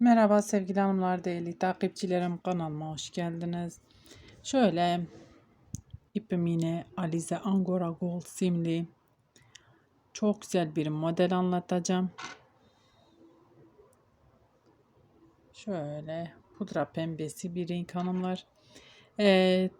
Merhaba sevgili hanımlar, değerli takipçilerim kanalıma hoş geldiniz. Şöyle ipim yine Alize Angora Gold simli çok güzel bir model anlatacağım. Şöyle pudra pembesi bir renk hanımlar. Ee,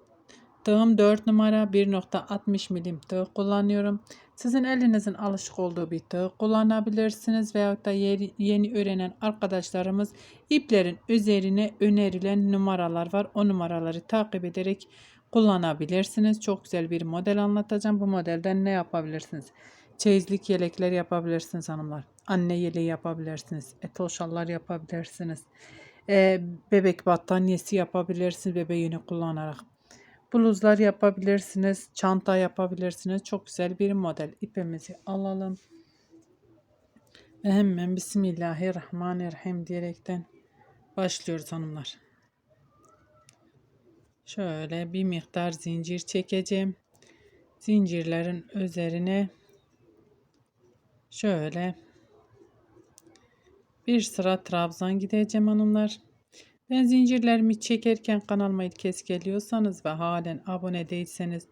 tığım 4 numara 1.60 milim tığ kullanıyorum. Sizin elinizin alışık olduğu bir tığ kullanabilirsiniz veyahut da yeni, yeni öğrenen arkadaşlarımız iplerin üzerine önerilen numaralar var. O numaraları takip ederek kullanabilirsiniz. Çok güzel bir model anlatacağım. Bu modelden ne yapabilirsiniz? Çeyizlik yelekler yapabilirsiniz hanımlar. Anne yeleği yapabilirsiniz. Etol şallar yapabilirsiniz. Ee, bebek battaniyesi yapabilirsiniz bebeğini kullanarak. Bluzlar yapabilirsiniz. Çanta yapabilirsiniz. Çok güzel bir model. İpimizi alalım. Ve hemen Bismillahirrahmanirrahim diyerekten başlıyoruz hanımlar. Şöyle bir miktar zincir çekeceğim. Zincirlerin üzerine şöyle bir sıra trabzan gideceğim hanımlar. Ben zincirlerimi çekerken kanalıma ilk geliyorsanız ve halen abone değilseniz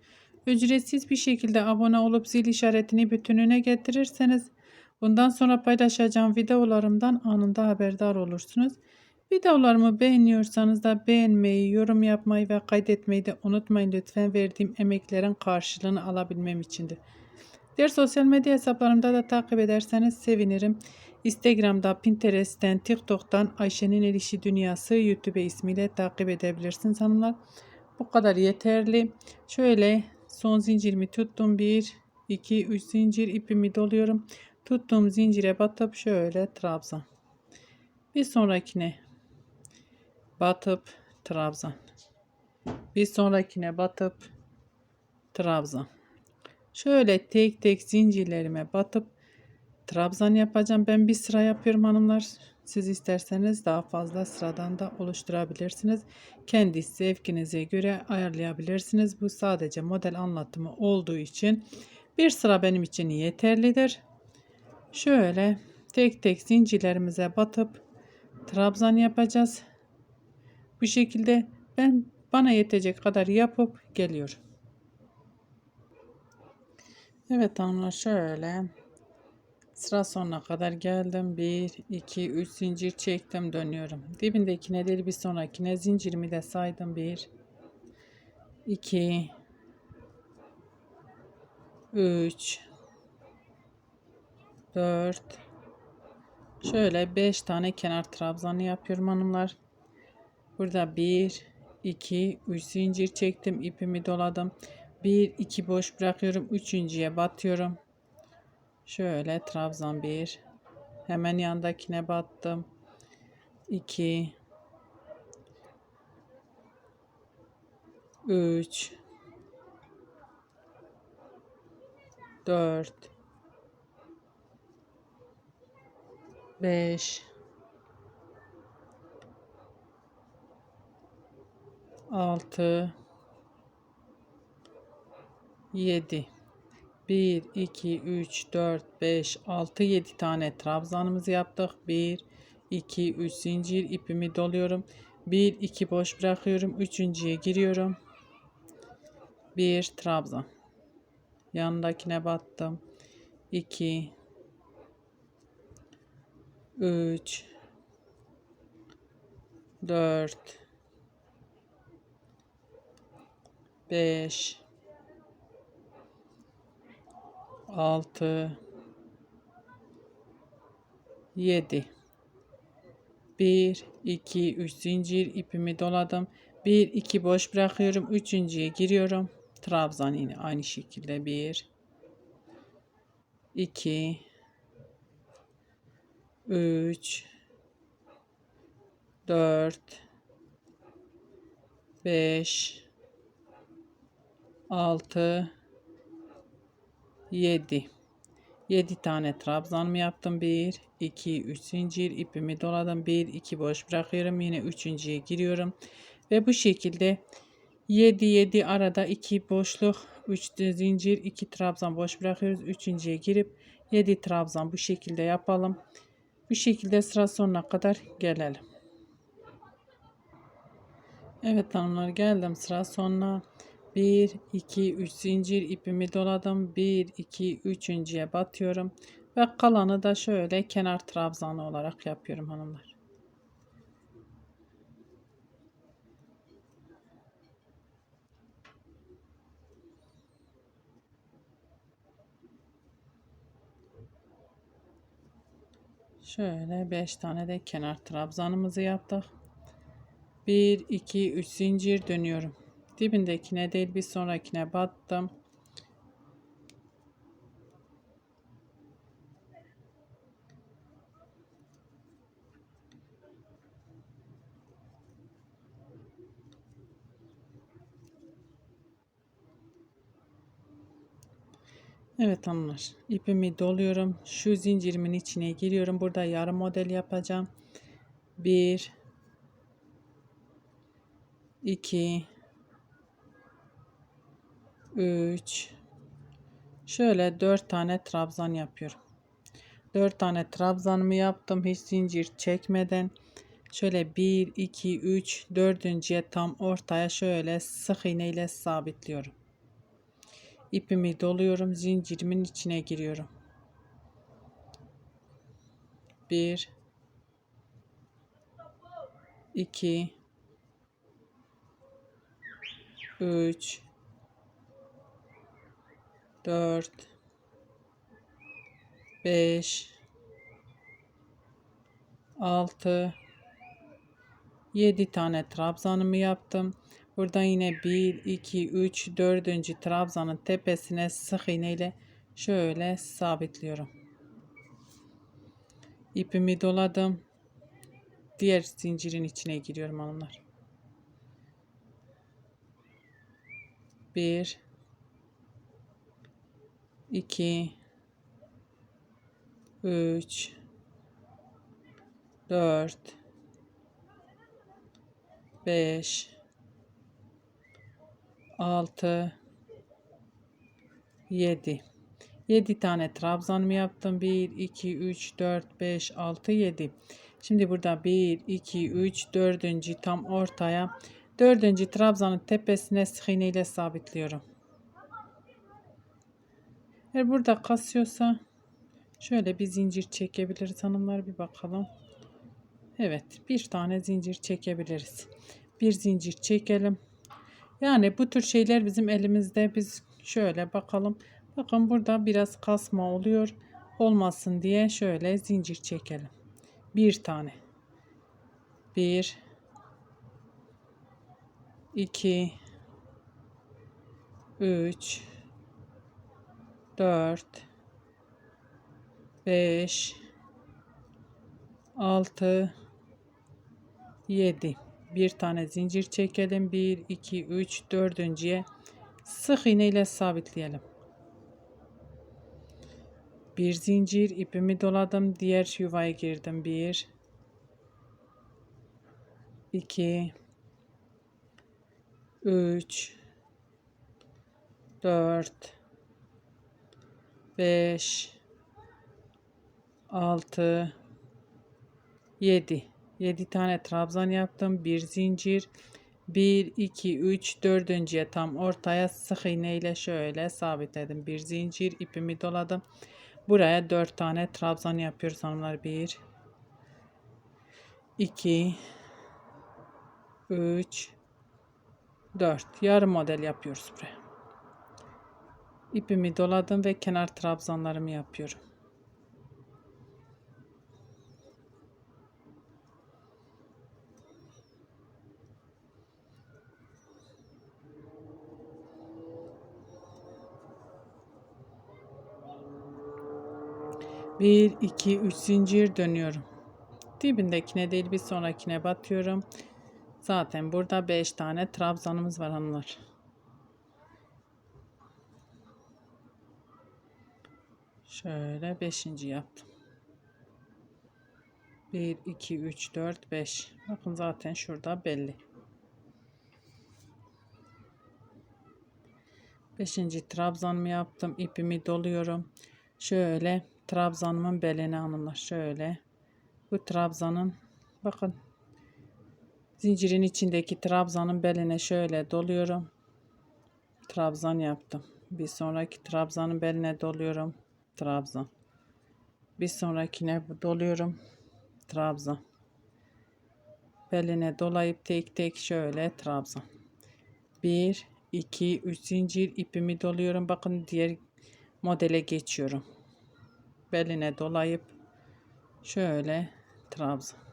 ücretsiz bir şekilde abone olup zil işaretini bütününe getirirseniz bundan sonra paylaşacağım videolarımdan anında haberdar olursunuz. Videolarımı beğeniyorsanız da beğenmeyi, yorum yapmayı ve kaydetmeyi de unutmayın lütfen verdiğim emeklerin karşılığını alabilmem içindir. Diğer sosyal medya hesaplarımda da takip ederseniz sevinirim. Instagram'da, Pinterest'ten, TikTok'tan Ayşe'nin El Dünyası YouTube ismiyle takip edebilirsiniz hanımlar. Bu kadar yeterli. Şöyle son zincirimi tuttum. 1, 2, 3 zincir ipimi doluyorum. Tuttuğum zincire batıp şöyle trabzan. Bir sonrakine batıp trabzan. Bir sonrakine batıp trabzan. Şöyle tek tek zincirlerime batıp trabzan yapacağım. Ben bir sıra yapıyorum hanımlar. Siz isterseniz daha fazla sıradan da oluşturabilirsiniz. Kendi zevkinize göre ayarlayabilirsiniz. Bu sadece model anlatımı olduğu için bir sıra benim için yeterlidir. Şöyle tek tek zincirlerimize batıp trabzan yapacağız. Bu şekilde ben bana yetecek kadar yapıp geliyorum. Evet hanımlar şöyle sıra sonuna kadar geldim. 1, 2, 3 zincir çektim dönüyorum. Dibindekine değil bir sonrakine zincirimi de saydım. 1, 2, 3, 4, şöyle 5 tane kenar trabzanı yapıyorum hanımlar. Burada 1, 2, 3 zincir çektim. ipimi doladım. 1 2 boş bırakıyorum. Üçüncüye batıyorum. Şöyle trabzan 1. Hemen yandakine battım. 2 3 4 5 6 7 1 2 3 4 5 6 7 tane trabzanımızı yaptık. 1 2 3 zincir ipimi doluyorum. 1 2 boş bırakıyorum. Üçüncüye giriyorum. 1 trabzan. Yanındakine battım. 2 3 4 5 6 7 1 2 3 zincir ipimi doladım. 1 2 boş bırakıyorum. Üçüncüye giriyorum. Trabzan yine aynı şekilde. 1 2 3 4 5 6 7 7 tane trabzan mı yaptım. 1 2 3 zincir ipimi doladım. 1 2 boş bırakıyorum. Yine üçüncüye giriyorum. Ve bu şekilde 7 7 arada 2 boşluk 3 zincir 2 trabzan boş bırakıyoruz. Üçüncüye girip 7 trabzan bu şekilde yapalım. Bu şekilde sıra sonuna kadar gelelim. Evet hanımlar geldim sıra sonuna. 1, 2, 3 zincir ipimi doladım. 1, 2, 3.ye batıyorum. Ve kalanı da şöyle kenar trabzanı olarak yapıyorum hanımlar. Şöyle 5 tane de kenar trabzanımızı yaptık. 1 2 3 zincir dönüyorum. Dibindekine değil bir sonrakine battım. Evet hanımlar ipimi doluyorum. Şu zincirimin içine giriyorum. Burada yarım model yapacağım. 1 2 3 şöyle 4 tane trabzan yapıyorum. 4 tane trabzanımı yaptım hiç zincir çekmeden. Şöyle 1 2 3 dördüncüye tam ortaya şöyle sık iğne ile sabitliyorum. İpimi doluyorum zincirimin içine giriyorum. 1 2 3 4 5 6 7 tane trabzanımı yaptım. Buradan yine 1 2 3 4. trabzanın tepesine sık iğne ile şöyle sabitliyorum. İpimi doladım. Diğer zincirin içine giriyorum hanımlar. 1 2 3 4 5 6 7 7 tane trabzanımı yaptım? 1 2 3 4 5 6 7 şimdi burada 1 2 3 4. tam ortaya. 4. trabzanın tepesine sık ile sabitliyorum eğer burada kasıyorsa şöyle bir zincir çekebiliriz hanımlar bir bakalım. Evet bir tane zincir çekebiliriz. Bir zincir çekelim. Yani bu tür şeyler bizim elimizde biz şöyle bakalım. Bakın burada biraz kasma oluyor. Olmasın diye şöyle zincir çekelim. Bir tane. Bir. iki, Üç. 4 5 6 7 bir tane zincir çekelim. 1 2 3 dördüncüye sık iğne ile sabitleyelim. Bir zincir ipimi doladım. Diğer yuvaya girdim. 1 2 3 4 5 6 7 7 tane trabzan yaptım. Bir zincir 1 2 3 dördüncüye tam ortaya sık iğne ile şöyle sabitledim. Bir zincir ipimi doladım. Buraya 4 tane trabzan yapıyoruz hanımlar. 1 2 3 4 yarım model yapıyoruz buraya ipimi doladım ve kenar trabzanlarımı yapıyorum. Bir, iki, üç zincir dönüyorum. Dibindekine değil bir sonrakine batıyorum. Zaten burada beş tane trabzanımız var hanımlar. Şöyle beşinci yaptım. 1, 2, 3, 4, 5. Bakın zaten şurada belli. Beşinci trabzanımı yaptım. ipimi doluyorum. Şöyle trabzanımın beline hanımlar. Şöyle Bu trabzanın bakın zincirin içindeki trabzanın beline şöyle doluyorum. Trabzan yaptım. Bir sonraki trabzanın beline doluyorum. Trabzan. Bir sonrakine doluyorum. Trabzan. Beline dolayıp tek tek şöyle trabzan. 1 2 3 zincir ipimi doluyorum. Bakın diğer modele geçiyorum. Beline dolayıp şöyle trabzan.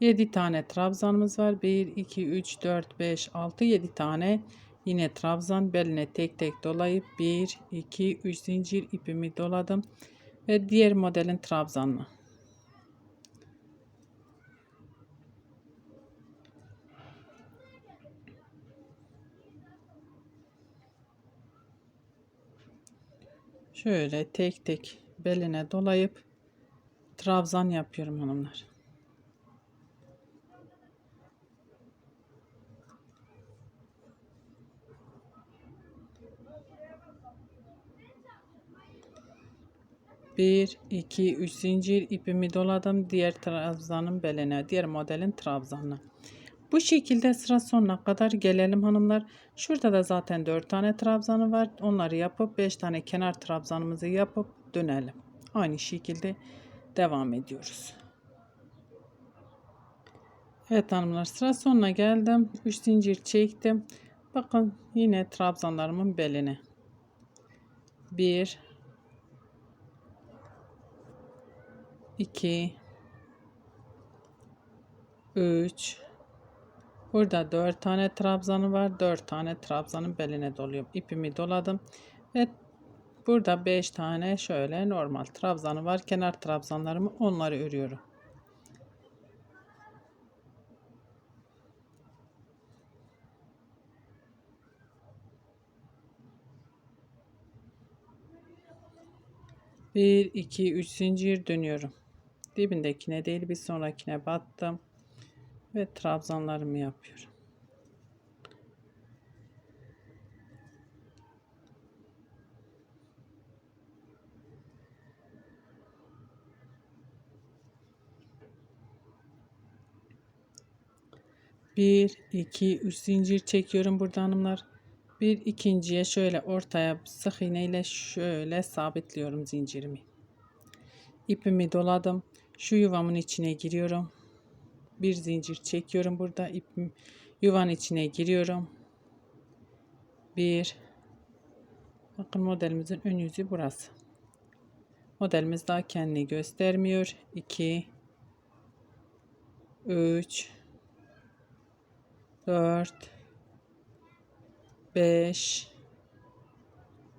Yedi tane trabzanımız var. 1, 2, 3, 4, 5, 6, 7 tane. Yine trabzan beline tek tek dolayıp 1, 2, 3 zincir ipimi doladım. Ve diğer modelin trabzanına. Şöyle tek tek beline dolayıp trabzan yapıyorum hanımlar. Bir, iki, üç zincir ipimi doladım. Diğer trabzanın beline, diğer modelin trabzanına. Bu şekilde sıra sonuna kadar gelelim hanımlar. Şurada da zaten 4 tane trabzanı var. Onları yapıp 5 tane kenar trabzanımızı yapıp dönelim. Aynı şekilde devam ediyoruz. Evet hanımlar sıra sonuna geldim. 3 zincir çektim. Bakın yine trabzanlarımın beline. 1 2 3 Burada 4 tane trabzanı var. 4 tane trabzanın beline doluyorum. İpimi doladım. Ve burada 5 tane şöyle normal trabzanı var. Kenar trabzanlarımı onları örüyorum. Bir, iki, üç zincir dönüyorum. Dibindekine değil bir sonrakine battım ve trabzanlarımı yapıyorum. Bir, iki, üç zincir çekiyorum burada hanımlar. Bir ikinciye şöyle ortaya sık iğne ile şöyle sabitliyorum zincirimi. İpimi doladım. Şu yuvamın içine giriyorum. Bir zincir çekiyorum burada. İpim yuvan içine giriyorum. Bir. Bakın modelimizin ön yüzü burası. Modelimiz daha kendini göstermiyor. 2 3 4 5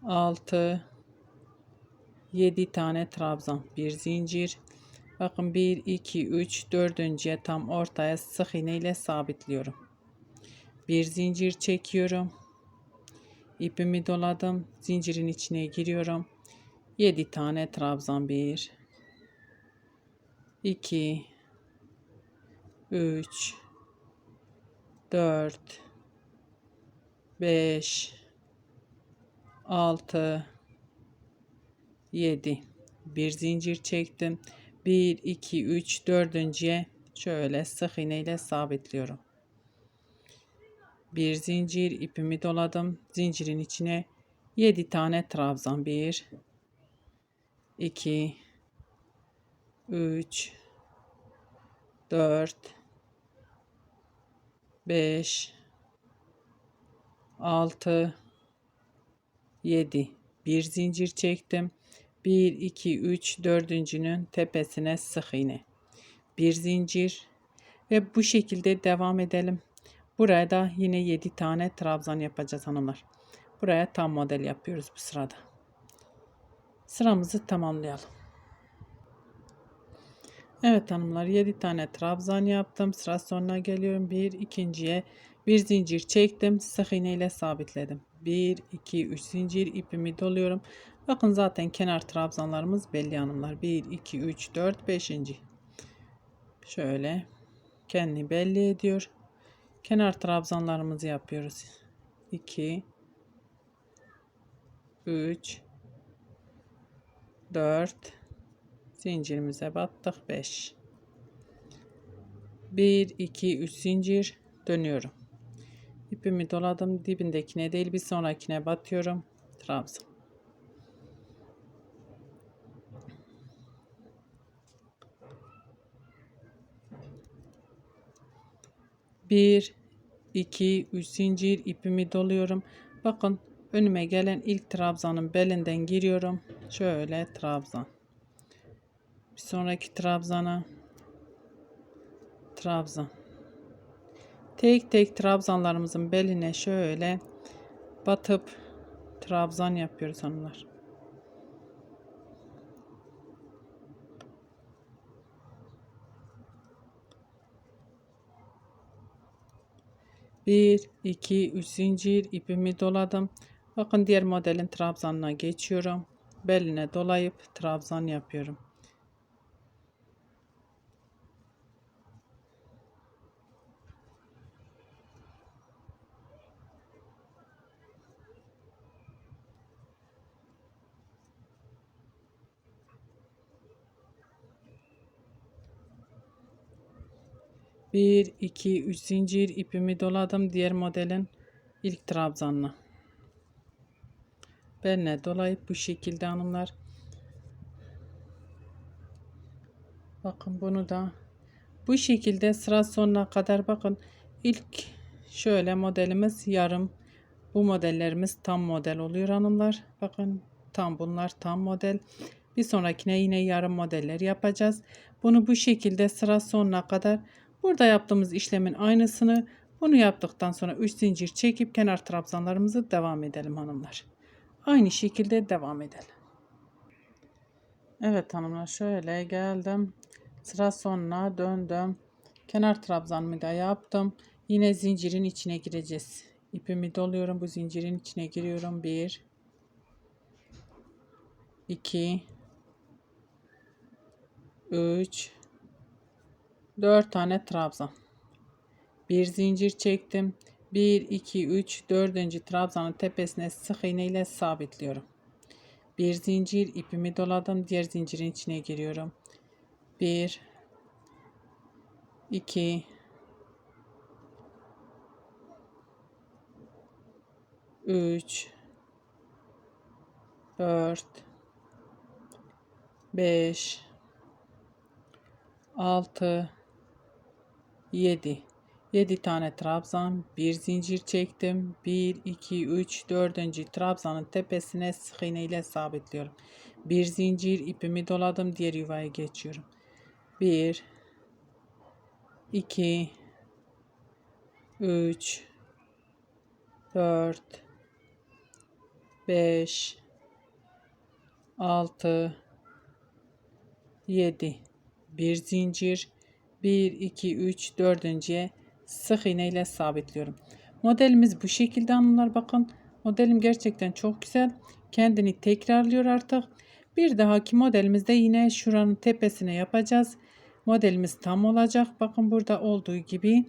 6 7 tane trabzan. Bir zincir Bakın 1, 2, 3, 4. tam ortaya sık iğne ile sabitliyorum. Bir zincir çekiyorum. İpimi doladım. Zincirin içine giriyorum. 7 tane trabzan 1 2 3 4 5 6 7 bir zincir çektim 1 2 3 dördüncüye şöyle sık iğne ile sabitliyorum. Bir zincir ipimi doladım. Zincirin içine 7 tane trabzan 1 2 3 4 5 6 7 bir zincir çektim 1 2 3 dördüncünün tepesine sık iğne bir zincir ve bu şekilde devam edelim. Buraya da yine 7 tane trabzan yapacağız hanımlar. Buraya tam model yapıyoruz bu sırada. Sıramızı tamamlayalım. Evet hanımlar 7 tane trabzan yaptım. Sıra sonuna geliyorum. Bir ikinciye bir zincir çektim. Sık iğne ile sabitledim. 1 2 3 zincir ipimi doluyorum. Bakın zaten kenar trabzanlarımız belli hanımlar. 1 2 3 4 5. Şöyle kendini belli ediyor. Kenar trabzanlarımızı yapıyoruz. 2 3 4 zincirimize battık 5 1 2 3 zincir dönüyorum ipimi doladım dibindekine değil bir sonrakine batıyorum trabzan bir iki üç zincir ipimi doluyorum. Bakın önüme gelen ilk trabzanın belinden giriyorum. Şöyle trabzan. Bir sonraki trabzana trabzan. Tek tek trabzanlarımızın beline şöyle batıp trabzan yapıyoruz hanımlar Bir, iki, üç zincir ipimi doladım. Bakın diğer modelin trabzanına geçiyorum. Beline dolayıp trabzan yapıyorum. Bir, iki, üç zincir ipimi doladım diğer modelin ilk trabzanına. Beline dolayıp bu şekilde hanımlar. Bakın bunu da bu şekilde sıra sonuna kadar bakın ilk şöyle modelimiz yarım bu modellerimiz tam model oluyor hanımlar. Bakın tam bunlar tam model. Bir sonrakine yine yarım modeller yapacağız. Bunu bu şekilde sıra sonuna kadar burada yaptığımız işlemin aynısını bunu yaptıktan sonra 3 zincir çekip kenar trabzanlarımızı devam edelim hanımlar. Aynı şekilde devam edelim. Evet hanımlar şöyle geldim. Sıra sonuna döndüm. Kenar trabzanımı da yaptım. Yine zincirin içine gireceğiz. İpimi doluyorum. Bu zincirin içine giriyorum. 1 2 3 4 tane trabzan. Bir zincir çektim. 1 2 3 4. trabzanın tepesine sık iğne ile sabitliyorum. Bir zincir ipimi doladım. Diğer zincirin içine giriyorum. 1 2 3 4 5 6 7 7 tane trabzan, bir zincir çektim. 1 2 3 4. trabzanın tepesine sık iğne ile sabitliyorum. Bir zincir ipimi doladım, diğer yuvaya geçiyorum. 1 2 3 4 5 6 7 bir zincir 1 2 3 4. sık iğne ile sabitliyorum. Modelimiz bu şekilde hanımlar bakın. Modelim gerçekten çok güzel. Kendini tekrarlıyor artık. Bir dahaki modelimizde yine şuranın tepesine yapacağız. Modelimiz tam olacak. Bakın burada olduğu gibi.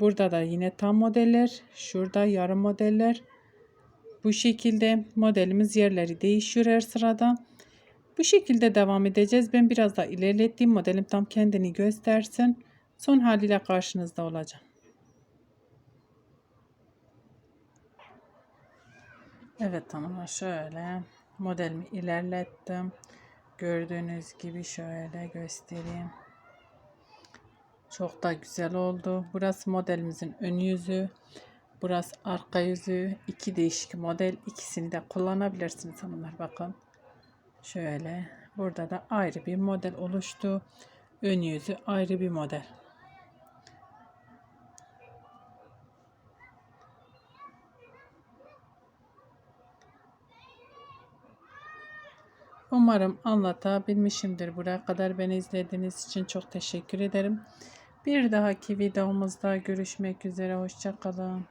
Burada da yine tam modeller. Şurada yarım modeller. Bu şekilde modelimiz yerleri değişiyor her sırada. Bu şekilde devam edeceğiz. Ben biraz daha ilerlettiğim modelim tam kendini göstersin. Son haliyle karşınızda olacağım. Evet hanımlar şöyle modelimi ilerlettim. Gördüğünüz gibi şöyle göstereyim. Çok da güzel oldu. Burası modelimizin ön yüzü. Burası arka yüzü. İki değişik model. İkisini de kullanabilirsiniz hanımlar. Bakın. Şöyle. Burada da ayrı bir model oluştu. Ön yüzü ayrı bir model. Umarım anlatabilmişimdir. Buraya kadar beni izlediğiniz için çok teşekkür ederim. Bir dahaki videomuzda görüşmek üzere. Hoşçakalın.